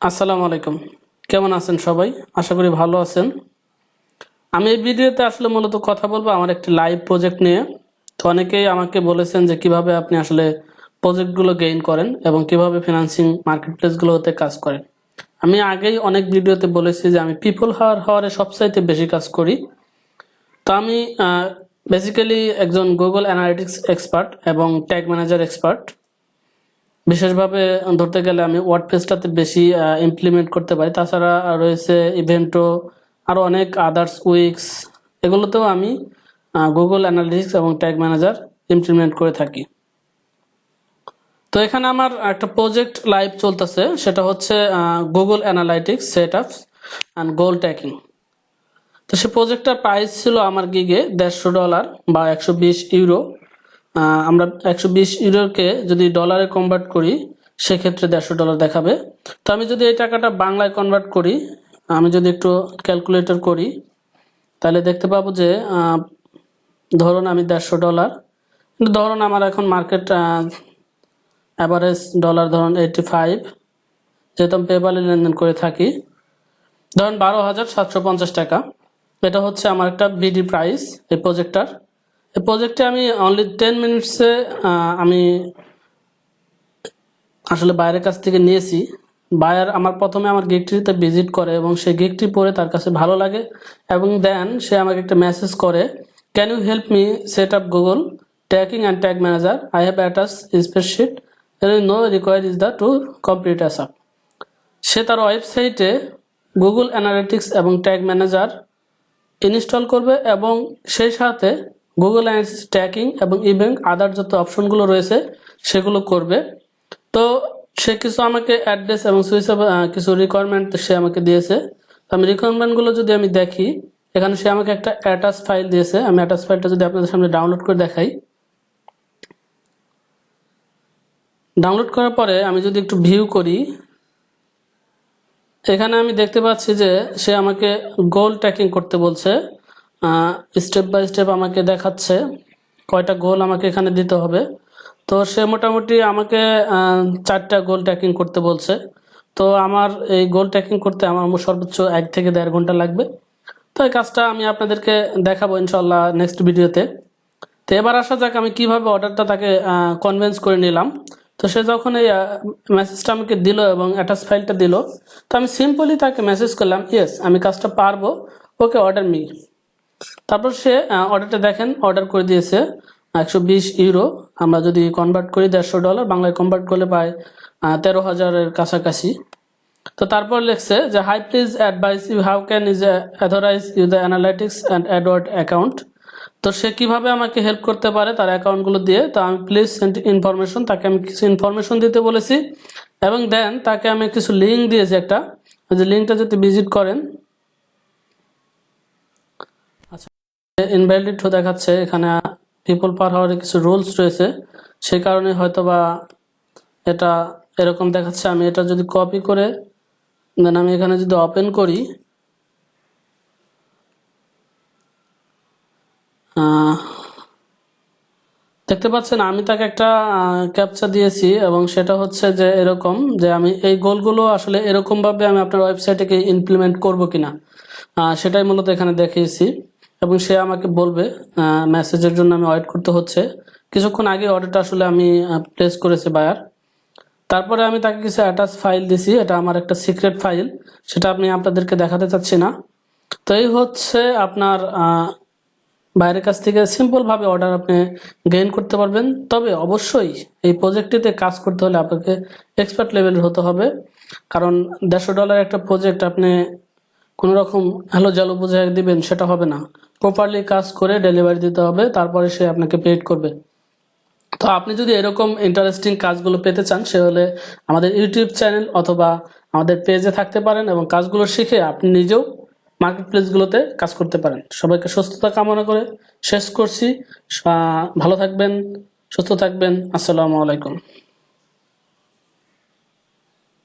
আসসালামু আলাইকুম। কেমন আছেন সবাই? আশা করি ভালো আছেন। আমি এই ভিডিওতে আসলে মূলত কথা বলব আমার একটি লাইভ প্রজেক্ট নিয়ে। তো অনেকেই আমাকে বলেছেন যে কীভাবে আপনি আসলে প্রজেক্টগুলো গেইন করেন এবং কীভাবে ফিনান্সিং মার্কেট প্লেসগুলোতে কাজ করেন। আমি আগেই অনেক ভিডিওতে বলেছি যে আমি পিপল হাওয়ার হাওয়ারে সবচাইতে বেশি কাজ করি। তো আমি বেসিক্যালি একজন গুগল অ্যানালিটিক্স এক্সপার্ট এবং ট্যাগ ম্যানেজার এক্সপার্ট বিশেষভাবে ধরতে গেলে আমি ওয়ার্ড বেশি ইমপ্লিমেন্ট করতে পারি। তাছাড়া রয়েছে ইভেন্টও আরও অনেক আদার্স উইক্স এগুলোতেও আমি গুগল অ্যানালিটিক্স এবং ট্যাগ ম্যানেজার ইমপ্লিমেন্ট করে থাকি। তো এখানে আমার একটা প্রজেক্ট লাইভ চলতেছে, সেটা হচ্ছে Google Analytics setups and goal tracking তো সে প্রজেক্টটার প্রাইস ছিল আমার গিগে দেড়শো ডলার বা একশো বিশ ইউরো আমরা একশো বিশ ইউরোকে যদি ডলারে কনভার্ট করি, সেক্ষেত্রে দেড়শো ডলার দেখাবে। তো আমি যদি এই টাকাটা বাংলায় কনভার্ট করি, আমি যদি একটু ক্যালকুলেটর করি, তাহলে দেখতে পাবো যে ধরুন আমি দেড়শো ডলার কিন্তু ধরুন আমার এখন মার্কেট অ্যাভারেজ ডলার ধরুন এইটি ফাইভ যেহেতু আমি পেপালে লেনদেন করে থাকি, ধরুন বারো হাজার সাতশো পঞ্চাশ টাকা। এটা হচ্ছে আমার একটা বিডি প্রাইস এই প্রজেক্টটার এই প্রজেক্টে আমি অনলি টেন মিনিটসে আমি আসলে বাইরের কাছ থেকে নিয়েছি। বায়ার আমার প্রথমে আমার গিকটিতে ভিজিট করে এবং সেই গিকটি পরে তার কাছে ভালো লাগে এবং দেন সে আমাকে একটা মেসেজ করে can you help me set up Google tracking and tag manager I have attach spreadsheet no require is the to complete ASAP সে তার ওয়েবসাইটে গুগল অ্যানালিটিক্স এবং ট্যাগ ম্যানেজার ইনস্টল করবে এবং সেই সাথে গুগল অ্যানালিটিক্স ট্র্যাকিং এবং event other যত অপশনগুলো রয়েছে, সেগুলো করবে। তো সে কিছু আমাকে অ্যাড্রেস এবং সুইচ কিছু রিকোয়ারমেন্ট সে আমাকে দিয়েছে। তো আমি রিকোয়ারমেন্টগুলো যদি আমি দেখি, এখানে সে আমাকে একটা অ্যাটাচ ফাইল দিয়েছে। আমি অ্যাটাচ ফাইলটা যদি আপনাদের সামনে ডাউনলোড করে দেখাই। ডাউনলোড করার পরে আমি যদি একটু ভিউ করি, এখানে আমি দেখতে পাচ্ছি যে সে আমাকে গোল ট্র্যাকিং করতে বলছে। স্টেপ বাই স্টেপ আমাকে দেখাচ্ছে। কয়টা গোল আমাকে এখানে দিতে হবে। তো সে মোটামুটি আমাকে চারটা গোল ট্র্যাকিং করতে বলছে। তো আমার এই গোল ট্র্যাকিং করতে আমার সর্বোচ্চ এক থেকে দেড় ঘণ্টা লাগবে। তো এই কাজটা আমি আপনাদেরকে দেখাবো ইনশাল্লাহ নেক্সট ভিডিওতে তো এবার আসা যাক আমি কীভাবে অর্ডারটা তাকে কনভিন্স করে নিলাম। তো সে যখন এই মেসেজটা আমাকে দিল এবং অ্যাটাচ ফাইলটা দিল, তো আমি সিম্পলি তাকে মেসেজ করলাম ইয়েস আমি কাজটা পারব, ওকে অর্ডার মি তারপর সে অর্ডারটা দেখেন অর্ডার করে দিয়েছে একশো বিশ ইউরো আমরা যদি কনভার্ট করি দেড়শো ডলার বাংলায় কনভার্ট করলে পাই তেরো হাজারের কাছাকাছি। তো তারপর লিখছে যে hi please advise you how can is authorize you the Analytics and AdWord account তো সে কীভাবে আমাকে হেল্প করতে পারে তার অ্যাকাউন্টগুলো দিয়ে, তো আমি প্লিজ ইনফরমেশন তাকে আমি কিছু ইনফরমেশন দিতে বলেছি। এবং দেন তাকে আমি কিছু লিঙ্ক দিয়েছি একটা। যে লিঙ্কটা যদি ভিজিট করেন ইনভ্যালিড দেখাচ্ছে, এখানে পিপল পার হাওয়ারে কিছু রুলস রয়েছে। সেই কারণে হয়তো বা এটা এরকম দেখাচ্ছে, আমি এটা যদি কপি করে দেন আমি এখানে যদি ওপেন করি দেখতে পাচ্ছেন, আমি তাকে একটা ক্যাপচা দিয়েছি এবং সেটা হচ্ছে যে এরকম যে আমি এই গোলগুলো আসলে এরকম ভাবে আমি আপনার ওয়েবসাইটে ইমপ্লিমেন্ট করব কিনা। সেটাই মূলত এখানে দেখিয়েছি। এবং সে আমাকে বলবে মেসেজের জন্য আমি ওয়েট করতে হচ্ছে। কিছুক্ষণ আগে অর্ডারটা আসলে আমি প্লেস করেছি বায়ার তারপরে আমি তাকে কিছু অ্যাটাচ ফাইল দিছি, এটা আমার একটা সিক্রেট ফাইল সেটা আপনি আপনাদেরকে দেখাতে চাচ্ছি না। তো এই হচ্ছে আপনার বাইরের কাছ থেকে সিম্পলভাবে অর্ডার আপনি গেইন করতে পারবেন। তবে অবশ্যই এই প্রজেক্টটিতে কাজ করতে হলে আপনাকে এক্সপার্ট লেভেলের হতে হবে। কারণ দেড়শো ডলার একটা প্রজেক্ট আপনি কোনো রকম হ্যালো জালো বুঝে দিবেন, সেটা হবে না। প্রপারলি কাজ করে ডেলিভারি দিতে হবে, তারপরে সে আপনাকে পেড করবে। তো আপনি যদি এরকম ইন্টারেস্টিং কাজগুলো পেতে চান, সে হলে আমাদের ইউটিউব চ্যানেল অথবা আমাদের পেজে থাকতে পারেন এবং কাজগুলো শিখে আপনি নিজেও মার্কেট প্লেসগুলোতে কাজ করতে পারেন। সবাইকে সুস্থতা কামনা করে শেষ করছি। ভালো থাকবেন, সুস্থ থাকবেন। আসসালামু আলাইকুম।